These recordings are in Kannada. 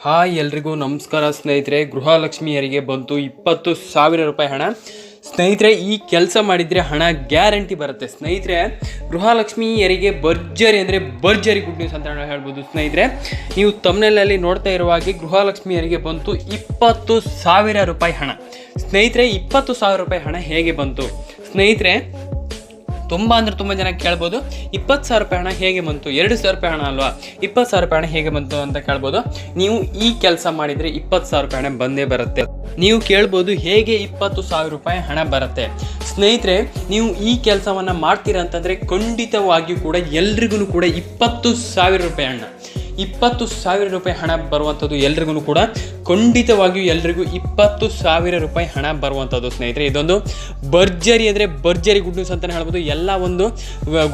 ಹಾಯ್ ಎಲ್ರಿಗೂ ನಮಸ್ಕಾರ ಸ್ನೇಹಿತರೆ. ಗೃಹಲಕ್ಷ್ಮಿಯರಿಗೆ ಬಂತು ಇಪ್ಪತ್ತು ಸಾವಿರ ರೂಪಾಯಿ ಹಣ. ಸ್ನೇಹಿತರೆ, ಈ ಕೆಲಸ ಮಾಡಿದರೆ ಹಣ ಗ್ಯಾರಂಟಿ ಬರುತ್ತೆ. ಸ್ನೇಹಿತರೆ, ಗೃಹಲಕ್ಷ್ಮಿಯರಿಗೆ ಭರ್ಜರಿ ಅಂದರೆ ಭರ್ಜರಿ ಗುಡ್ ನ್ಯೂಸ್ ಅಂತ ಹೇಳ್ಬೋದು ಸ್ನೇಹಿತರೆ. ನೀವು ತಮ್ಮನೆಲ್ಲಲ್ಲಿ ನೋಡ್ತಾ ಇರುವ ಹಾಗೆ ಗೃಹಲಕ್ಷ್ಮಿಯರಿಗೆ ಬಂತು ಇಪ್ಪತ್ತು ಸಾವಿರ ರೂಪಾಯಿ ಹಣ. ಸ್ನೇಹಿತರೆ, ಇಪ್ಪತ್ತು ಸಾವಿರ ರೂಪಾಯಿ ಹಣ ಹೇಗೆ ಬಂತು? ಸ್ನೇಹಿತರೆ ತುಂಬ ಅಂದರೆ ತುಂಬ ಜನ ಕೇಳ್ಬೋದು. ಇಪ್ಪತ್ತು ಸಾವಿರ ರೂಪಾಯಿ ಹಣ ಹೇಗೆ ಬಂತು? ಎರಡು ಸಾವಿರ ರೂಪಾಯಿ ಹಣ ಅಲ್ವಾ? ಇಪ್ಪತ್ತು ಸಾವಿರ ರೂಪಾಯಿ ಹಣ ಹೇಗೆ ಬಂತು ಅಂತ ಕೇಳ್ಬೋದು. ನೀವು ಈ ಕೆಲಸ ಮಾಡಿದರೆ ಇಪ್ಪತ್ತು ಸಾವಿರ ರೂಪಾಯಿ ಹಣ ಬಂದೇ ಬರುತ್ತೆ. ನೀವು ಕೇಳ್ಬೋದು ಹೇಗೆ ಇಪ್ಪತ್ತು ಸಾವಿರ ರೂಪಾಯಿ ಹಣ ಬರುತ್ತೆ. ಸ್ನೇಹಿತರೆ, ನೀವು ಈ ಕೆಲಸವನ್ನು ಮಾಡ್ತೀರಾ ಅಂತಂದರೆ ಖಂಡಿತವಾಗಿಯೂ ಕೂಡ ಎಲ್ರಿಗೂ ಕೂಡ ಇಪ್ಪತ್ತು ಸಾವಿರ ರೂಪಾಯಿ ಹಣ. ಇಪ್ಪತ್ತು ಸಾವಿರ ರೂಪಾಯಿ ಹಣ ಬರುವಂಥದ್ದು ಎಲ್ರಿಗೂ ಕೂಡ ಖಂಡಿತವಾಗಿಯೂ ಎಲ್ರಿಗೂ ಇಪ್ಪತ್ತು ಸಾವಿರ ರೂಪಾಯಿ ಹಣ ಬರುವಂಥದ್ದು ಸ್ನೇಹಿತರೆ. ಇದೊಂದು ಭರ್ಜರಿ ಅಂದರೆ ಭರ್ಜರಿ ಗುಡ್ ನ್ಯೂಸ್ ಅಂತಲೇ ಹೇಳ್ಬೋದು. ಎಲ್ಲ ಒಂದು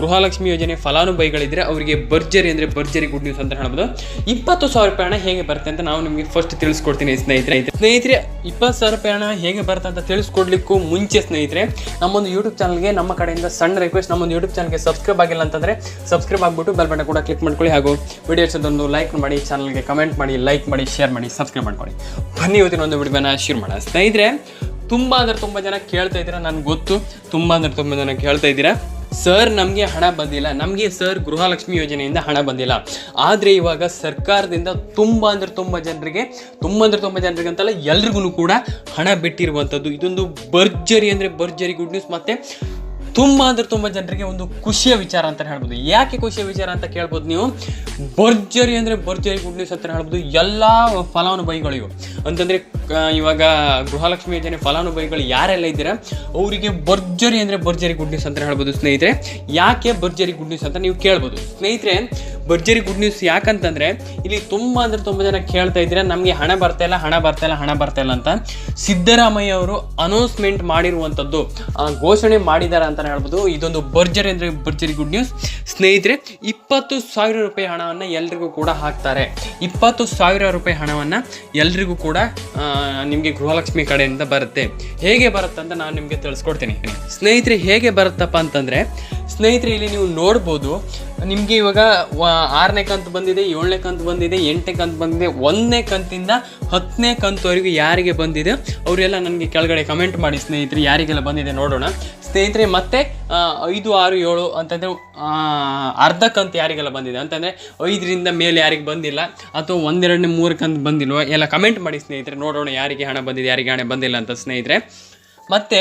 ಗೃಹಲಕ್ಷ್ಮಿ ಯೋಜನೆ ಫಲಾನುಭವಿಗಳಿದ್ದರೆ ಅವರಿಗೆ ಭರ್ಜರಿ ಅಂದರೆ ಭರ್ಜರಿ ಗುಡ್ ನ್ಯೂಸ್ ಅಂತ ಹೇಳ್ಬೋದು. ಇಪ್ಪತ್ತು ಸಾವಿರ ರೂಪಾಯಿ ಹಣ ಹೇಗೆ ಬರುತ್ತೆ ಅಂತ ನಾವು ನಿಮಗೆ ಫಸ್ಟ್ ತಿಳಿಸ್ಕೊಡ್ತೀನಿ ಸ್ನೇಹಿತರೆ. ಸ್ನೇಹಿತರೆ, ಇಪ್ಪತ್ತು ಸಾವಿರ ರೂಪಾಯಿ ಹಣ ಹೇಗೆ ಬರುತ್ತೆ ಅಂತ ತಿಳಿಸ್ಕೊಡ್ಲಿಕ್ಕೂ ಮುಂಚೆ ಸ್ನೇಹಿತರೆ, ನಮ್ಮೊಂದು ಯೂಟ್ಯೂಬ್ ಚಾನಲ್ಗೆ ನಮ್ಮ ಕಡೆಯಿಂದ ಸಣ್ಣ ರಿಕ್ವೆಸ್ಟ್ ನಮ್ಮೊಂದು ಯೂಟ್ಯೂಬ್ ಚಾನಲ್ಗೆ ಸಬ್ಸ್ಕ್ರೈಬ್ ಆಗಿಲ್ಲ ಅಂತಂದರೆ ಸಬ್ಸ್ಕ್ರೈಬ್ ಆಗಿಬಿಟ್ಟು ಬೆಲ್ ಬಟನ್ ಕೂಡ ಕ್ಲಿಕ್ ಮಾಡ್ಕೊಳ್ಳಿ ಹಾಗೂ ವಿಡಿಯೋಸ್ ಒಂದು ಲೈಕ್ ಮಾಡಿ ಚಾನಲ್ಗೆ ಕಮೆಂಟ್ ಮಾಡಿ ಲೈಕ್ ಮಾಡಿ ಶೇರ್ ಮಾಡಿ ಸಬ್ಸ್ಕ್ರೈಬ್ ಮಾಡ್ಕೊಳ್ಳಿ ಬನ್ನಿ ಇವತ್ತಿನ ಒಂದು ವಿಡಿಯೋನ ಶೇರ್ ಮಾಡೋಣ. ಸ್ನೇಹಿತರೆ, ತುಂಬ ಅಂದರೆ ತುಂಬ ಜನ ಕೇಳ್ತಾ ಇದ್ದೀರಾ, ನನಗೆ ಗೊತ್ತು. ತುಂಬ ಅಂದ್ರೆ ತುಂಬ ಜನ ಕೇಳ್ತಾ ಇದ್ದೀರಾ. ಸರ್, ನಮಗೆ ಹಣ ಬಂದಿಲ್ಲ. ನಮಗೆ ಸರ್ ಗೃಹಲಕ್ಷ್ಮಿ ಯೋಜನೆಯಿಂದ ಹಣ ಬಂದಿಲ್ಲ. ಆದರೆ ಇವಾಗ ಸರ್ಕಾರದಿಂದ ತುಂಬ ಅಂದರೆ ತುಂಬ ಜನರಿಗೆ, ತುಂಬ ಅಂದ್ರೆ ತುಂಬ ಜನರಿಗೆ ಅಂತಲ್ಲ ಎಲ್ರಿಗೂ ಕೂಡ ಹಣ ಬಿಟ್ಟಿರುವಂಥದ್ದು ಇದೊಂದು ಭರ್ಜರಿ ಅಂದರೆ ಭರ್ಜರಿ ಗುಡ್ ನ್ಯೂಸ್. ಮತ್ತು ತುಂಬ ಅಂದ್ರೆ ತುಂಬ ಜನರಿಗೆ ಒಂದು ಖುಷಿಯ ವಿಚಾರ ಅಂತ ಹೇಳ್ಬೋದು. ಯಾಕೆ ಖುಷಿಯ ವಿಚಾರ ಅಂತ ಕೇಳ್ಬೋದು ನೀವು? ಭರ್ಜರಿ ಅಂದರೆ ಭರ್ಜರಿ ಗುಡ್ ನ್ಯೂಸ್ ಅಂತ ಹೇಳ್ಬೋದು. ಎಲ್ಲ ಫಲಾನುಭವಿಗಳಿಗೂ. ಅಂತಂದರೆ ಇವಾಗ ಗೃಹಲಕ್ಷ್ಮಿ ಯೋಜನೆ ಫಲಾನುಭವಿಗಳು ಯಾರೆಲ್ಲ ಇದ್ದೀರಾ, ಅವರಿಗೆ ಭರ್ಜರಿ ಅಂದರೆ ಭರ್ಜರಿ ಗುಡ್ ನ್ಯೂಸ್ ಅಂತ ಹೇಳ್ಬೋದು ಸ್ನೇಹಿತರೆ. ಯಾಕೆ ಭರ್ಜರಿ ಗುಡ್ ನ್ಯೂಸ್ ಅಂತ ನೀವು ಕೇಳ್ಬೋದು. ಸ್ನೇಹಿತರೆ, ಭರ್ಜರಿ ಗುಡ್ ನ್ಯೂಸ್ ಯಾಕಂತಂದರೆ, ಇಲ್ಲಿ ತುಂಬ ಅಂದರೆ ತುಂಬ ಜನ ಕೇಳ್ತಾ ಇದ್ದೀರಾ, ನಮಗೆ ಹಣ ಬರ್ತಾ ಇಲ್ಲ, ಹಣ ಬರ್ತಾ ಇಲ್ಲ, ಹಣ ಬರ್ತಾ ಇಲ್ಲ ಅಂತ. ಸಿದ್ದರಾಮಯ್ಯ ಅವರು ಅನೌನ್ಸ್ಮೆಂಟ್ ಮಾಡಿರುವಂಥದ್ದು ಘೋಷಣೆ ಮಾಡಿದ್ದಾರೆ ಅಂತಲೇ ಹೇಳ್ಬೋದು. ಇದೊಂದು ಭರ್ಜರಿ ಅಂದರೆ ಭರ್ಜರಿ ಗುಡ್ ನ್ಯೂಸ್ ಸ್ನೇಹಿತರೆ, ಇಪ್ಪತ್ತು ಸಾವಿರ ರೂಪಾಯಿ ಹಣವನ್ನು ಎಲ್ರಿಗೂ ಕೂಡ ಹಾಕ್ತಾರೆ. ಇಪ್ಪತ್ತು ಸಾವಿರ ರೂಪಾಯಿ ಹಣವನ್ನು ಎಲ್ರಿಗೂ ಕೂಡ ನಿಮಗೆ ಗೃಹಲಕ್ಷ್ಮಿ ಕಡೆಯಿಂದ ಬರುತ್ತೆ. ಹೇಗೆ ಬರುತ್ತೆ ಅಂತ ನಾನು ನಿಮಗೆ ತಿಳಿಸ್ಕೊಡ್ತೀನಿ. ಸ್ನೇಹಿತರೆ, ಹೇಗೆ ಬರುತ್ತಪ್ಪ ಅಂತಂದರೆ, ಸ್ನೇಹಿತರೆ, ಇಲ್ಲಿ ನೀವು ನೋಡ್ಬೋದು, ನಿಮಗೆ ಇವಾಗ ಆರನೇ ಕಂತು ಬಂದಿದೆ, ಏಳನೇ ಕಂತು ಬಂದಿದೆ, ಎಂಟನೇ ಕಂತು ಬಂದಿದೆ, ಒಂದನೇ ಕಂತಿಂದ ಹತ್ತನೇ ಕಂತುವರೆಗೂ ಯಾರಿಗೆ ಬಂದಿದೆ, ಅವರೆಲ್ಲ ನನಗೆ ಕೆಳಗಡೆ ಕಮೆಂಟ್ ಮಾಡಿ, ಸ್ನೇಹಿತರೆ, ಯಾರಿಗೆಲ್ಲ ಬಂದಿದೆ ನೋಡೋಣ. ಸ್ನೇಹಿತರೆ, ಮತ್ತೆ ಐದು, ಆರು, ಏಳು ಅಂತಂದರೆ ಅರ್ಧ ಕಂತು ಯಾರಿಗೆಲ್ಲ ಬಂದಿದೆ? ಅಂತಂದರೆ, ಐದರಿಂದ ಮೇಲೆ ಯಾರಿಗೆ ಬಂದಿಲ್ಲ, ಅಥವಾ ಒಂದೆರಡನೇ ಮೂರು ಕಂತು ಬಂದಿಲ್ವ? ಎಲ್ಲ ಕಮೆಂಟ್ ಮಾಡಿ ಸ್ನೇಹಿತರೆ, ನೋಡೋಣ ಯಾರಿಗೆ ಹಣ ಬಂದಿದೆ, ಯಾರಿಗೆ ಹಣ ಬಂದಿಲ್ಲ ಅಂತ ಸ್ನೇಹಿತರೆ. ಮತ್ತು,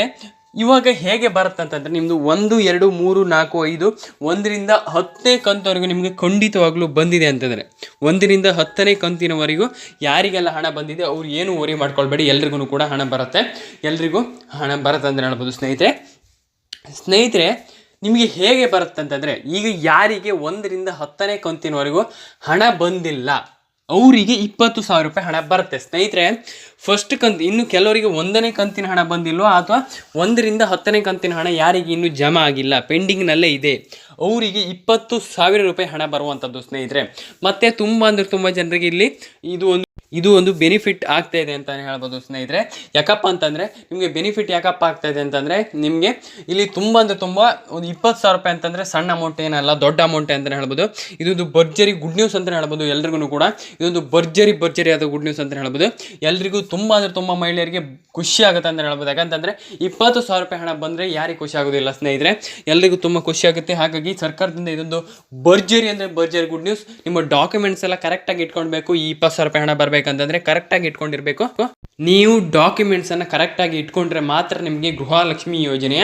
ಇವಾಗ ಹೇಗೆ ಬರುತ್ತೆ ಅಂತಂದರೆ ನಿಮ್ಮದು ಒಂದು, ಎರಡು, ಮೂರು, ನಾಲ್ಕು, ಐದು, ಒಂದರಿಂದ ಹತ್ತನೇ ಕಂತವರೆಗೂ ನಿಮಗೆ ಖಂಡಿತವಾಗ್ಲೂ ಬಂದಿದೆ ಅಂತಂದರೆ, ಒಂದರಿಂದ ಹತ್ತನೇ ಕಂತಿನವರೆಗೂ ಯಾರಿಗೆಲ್ಲ ಹಣ ಬಂದಿದೆ, ಅವ್ರು ಏನು ವರಿ ಮಾಡ್ಕೊಳ್ಬೇಡಿ, ಎಲ್ರಿಗೂ ಕೂಡ ಹಣ ಬರುತ್ತೆ. ಎಲ್ರಿಗೂ ಹಣ ಬರುತ್ತೆ ಅಂತ ಹೇಳ್ಬೋದು ಸ್ನೇಹಿತರೆ. ಸ್ನೇಹಿತರೆ, ನಿಮಗೆ ಹೇಗೆ ಬರುತ್ತೆ ಅಂತಂದರೆ, ಈಗ ಯಾರಿಗೆ ಒಂದರಿಂದ ಹತ್ತನೇ ಕಂತಿನವರೆಗೂ ಹಣ ಬಂದಿಲ್ಲ, ಅವರಿಗೆ ಇಪ್ಪತ್ತು ಸಾವಿರ ರೂಪಾಯಿ ಹಣ ಬರುತ್ತೆ. ಸ್ನೇಹಿತರೆ ಫಸ್ಟ್ ಕಂತು, ಇನ್ನು ಕೆಲವರಿಗೆ ಒಂದನೇ ಕಂತಿನ ಹಣ ಬಂದಿಲ್ವೋ, ಅಥವಾ ಒಂದರಿಂದ ಹತ್ತನೇ ಕಂತಿನ ಹಣ ಯಾರಿಗೆ ಇನ್ನೂ ಜಮಾ ಆಗಿಲ್ಲ, ಪೆಂಡಿಂಗ್ನಲ್ಲೇ ಇದೆ, ಅವರಿಗೆ ಇಪ್ಪತ್ತು ಸಾವಿರ ರೂಪಾಯಿ ಹಣ ಬರುವಂಥದ್ದು ಸ್ನೇಹಿತರೆ. ಮತ್ತು ತುಂಬ ಅಂದರೆ ತುಂಬ ಜನರಿಗೆ ಇಲ್ಲಿ ಇದು ಒಂದು ಇದು ಒಂದು ಬೆನಿಫಿಟ್ ಆಗ್ತಾ ಇದೆ ಅಂತಲೇ ಹೇಳ್ಬೋದು ಸ್ನೇಹಿತರೆ. ಯಾಕಪ್ಪ ಅಂತಂದರೆ, ನಿಮಗೆ ಬೆನಿಫಿಟ್ ಯಾಕಪ್ಪ ಆಗ್ತಾ ಇದೆ ಅಂತಂದರೆ, ನಿಮಗೆ ಇಲ್ಲಿ ತುಂಬ ಅಂದರೆ ತುಂಬ ಒಂದು ಇಪ್ಪತ್ತು ಸಾವಿರ ರೂಪಾಯಿ ಅಂತಂದರೆ ಸಣ್ಣ ಅಮೌಂಟ್ ಏನಲ್ಲ, ದೊಡ್ಡ ಅಮೌಂಟ್ ಅಂತಲೇ ಹೇಳ್ಬೋದು. ಇದೊಂದು ಭರ್ಜರಿ ಗುಡ್ ನ್ಯೂಸ್ ಅಂತಲೇ ಹೇಳ್ಬೋದು ಎಲ್ರಿಗೂ ಕೂಡ. ಇದೊಂದು ಭರ್ಜರಿ ಭರ್ಜರಿ ಆದ ಗುಡ್ ನ್ಯೂಸ್ ಅಂತ ಹೇಳ್ಬೋದು. ಎಲ್ರಿಗೂ ತುಂಬ ಅಂದರೆ ತುಂಬ ಮಹಿಳೆಯರಿಗೆ ಖುಷಿ ಆಗುತ್ತೆ ಅಂತ ಹೇಳ್ಬೋದು. ಯಾಕಂತಂದರೆ, ಇಪ್ಪತ್ತು ಸಾವಿರ ರೂಪಾಯಿ ಹಣ ಬಂದರೆ ಯಾರಿಗೆ ಖುಷಿ ಆಗೋದಿಲ್ಲ ಸ್ನೇಹಿತರೆ. ಎಲ್ರಿಗೂ ತುಂಬ ಖುಷಿ ಆಗುತ್ತೆ. ಹಾಗಾಗಿ ಸರ್ಕಾರದಿಂದ ಇದೊಂದು ಭರ್ಜರಿ ಅಂದರೆ ಭರ್ಜರಿ ಗುಡ್ ನ್ಯೂಸ್ ನಿಮ್ಮ ಡಾಕ್ಯುಮೆಂಟ್ಸ್ ಎಲ್ಲ ಕರೆಕ್ಟಾಗಿ ಇಟ್ಕೊಳ್ಬೇಕು. ಈ ಇಪ್ಪತ್ತು ಸಾವಿರ ರೂಪಾಯಿ ಹಣ ಬರಬೇಕಂತಂದರೆ ಕರೆಕ್ಟಾಗಿ ಇಟ್ಕೊಂಡಿರಬೇಕು. ನೀವು ಡಾಕ್ಯುಮೆಂಟ್ಸ್ ಅನ್ನ ಕರೆಕ್ಟ್ ಕರೆಕ್ಟಾಗಿ ಇಟ್ಕೊಂಡ್ರೆ ಮಾತ್ರ ನಿಮಗೆ ಗೃಹಲಕ್ಷ್ಮಿ ಯೋಜನೆಯ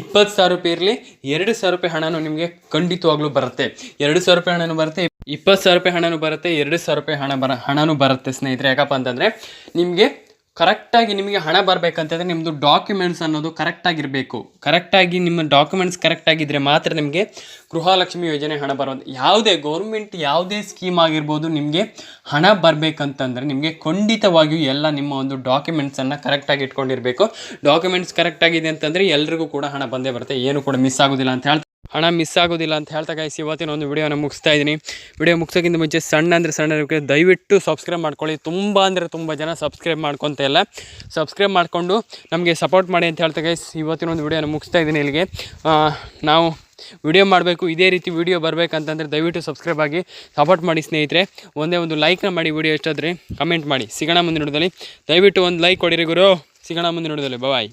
ಇಪ್ಪತ್ತು ಸಾವಿರ ರೂಪಾಯಿ ಇರಲಿ, ಎರಡು ಸಾವಿರ ರೂಪಾಯಿ ಹಣನೂ ನಿಮಗೆ ಖಂಡಿತವಾಗ್ಲೂ ಬರುತ್ತೆ. ಎರಡು ಸಾವಿರ ರೂಪಾಯಿ ಹಣನೂ ಬರುತ್ತೆ, ಇಪ್ಪತ್ತು ಸಾವಿರ ರೂಪಾಯಿ ಹಣನೂ ಬರುತ್ತೆ, ಎರಡು ಸಾವಿರ ರೂಪಾಯಿ ಹಣ ಬರ, ಹಣನೂ ಬರುತ್ತೆ ಸ್ನೇಹಿತರೆ. ಯಾಕಪ್ಪ ಅಂತಂದರೆ ನಿಮಗೆ ಕರೆಕ್ಟಾಗಿ ನಿಮಗೆ ಹಣ ಬರಬೇಕಂತಂದರೆ ನಿಮ್ಮದು ಡಾಕ್ಯುಮೆಂಟ್ಸ್ ಅನ್ನೋದು ಕರೆಕ್ಟಾಗಿರಬೇಕು ಕರೆಕ್ಟಾಗಿ ನಿಮ್ಮ ಡಾಕ್ಯುಮೆಂಟ್ಸ್ ಕರೆಕ್ಟಾಗಿದ್ದರೆ ಮಾತ್ರ ನಿಮಗೆ ಗೃಹಲಕ್ಷ್ಮಿ ಯೋಜನೆ ಹಣ ಬರೋದು. ಯಾವುದೇ ಗೌರ್ಮೆಂಟ್ ಯಾವುದೇ ಸ್ಕೀಮ್ ಆಗಿರ್ಬೋದು ನಿಮಗೆ ಹಣ ಬರಬೇಕಂತಂದರೆ ನಿಮಗೆ ಖಂಡಿತವಾಗಿಯೂ ಎಲ್ಲ ನಿಮ್ಮ ಒಂದು ಡಾಕ್ಯುಮೆಂಟ್ಸನ್ನು ಕರೆಕ್ಟಾಗಿ ಇಟ್ಕೊಂಡಿರಬೇಕು. ಡಾಕ್ಯುಮೆಂಟ್ಸ್ ಕರೆಕ್ಟಾಗಿದೆ ಅಂತಂದರೆ ಎಲ್ರಿಗೂ ಕೂಡ ಹಣ ಬಂದೇ ಬರುತ್ತೆ. ಏನು ಕೂಡ ಮಿಸ್ ಆಗೋದಿಲ್ಲ ಅಂತ ಹೇಳ್ತಾ ಹಣ ಮಿಸ್ ಆಗೋದಿಲ್ಲ ಅಂತ ಹೇಳ್ತಾ ಕಾಯಿಸಿ ಇವತ್ತಿನ ಒಂದು ವಿಡಿಯೋನ ಮುಗಿಸ್ತಾ ಇದ್ದೀನಿ. ವಿಡಿಯೋ ಮುಗಿಸೋಕ್ಕಿಂತ ಮುಂಚೆ ಸಣ್ಣ ಅಂದರೆ ಸಣ್ಣ ದಯವಿಟ್ಟು ಸಬ್ಸ್ಕ್ರೈಬ್ ಮಾಡ್ಕೊಳ್ಳಿ. ತುಂಬ ಅಂದರೆ ತುಂಬ ಜನ ಸಬ್ಸ್ಕ್ರೈಬ್ ಮಾಡ್ಕೊತ ಇಲ್ಲ. ಸಬ್ಸ್ಕ್ರೈಬ್ ಮಾಡಿಕೊಂಡು ನಮಗೆ ಸಪೋರ್ಟ್ ಮಾಡಿ ಅಂತ ಹೇಳ್ತಾ ಕಾಯಿಸಿ ಇವತ್ತಿನ ಒಂದು ವಿಡಿಯೋನ ಮುಗಿಸ್ತಾ ಇದ್ದೀನಿ ಇಲ್ಲಿಗೆ. ನಾವು ವಿಡಿಯೋ ಮಾಡಬೇಕು, ಇದೇ ರೀತಿ ವಿಡಿಯೋ ಬರಬೇಕಂತಂದರೆ ದಯವಿಟ್ಟು ಸಬ್ಸ್ಕ್ರೈಬ್ ಆಗಿ ಸಪೋರ್ಟ್ ಮಾಡಿ ಸ್ನೇಹಿತರೆ. ಒಂದೇ ಒಂದು ಲೈಕ್ನ ಮಾಡಿ ವಿಡಿಯೋ ಎಷ್ಟಾದರೆ ಕಮೆಂಟ್ ಮಾಡಿ. ಸಿಗೋಣ ಮುಂದಿನ ನೋಡಿದಲ್ಲಿ ದಯವಿಟ್ಟು ಒಂದು ಲೈಕ್ ಕೊಡಿರಿ ಗುರು. ಸಿಗೋಣ ಮುಂದಿನ ನೋಡಿದಲ್ಲಿ ಬಾಯ್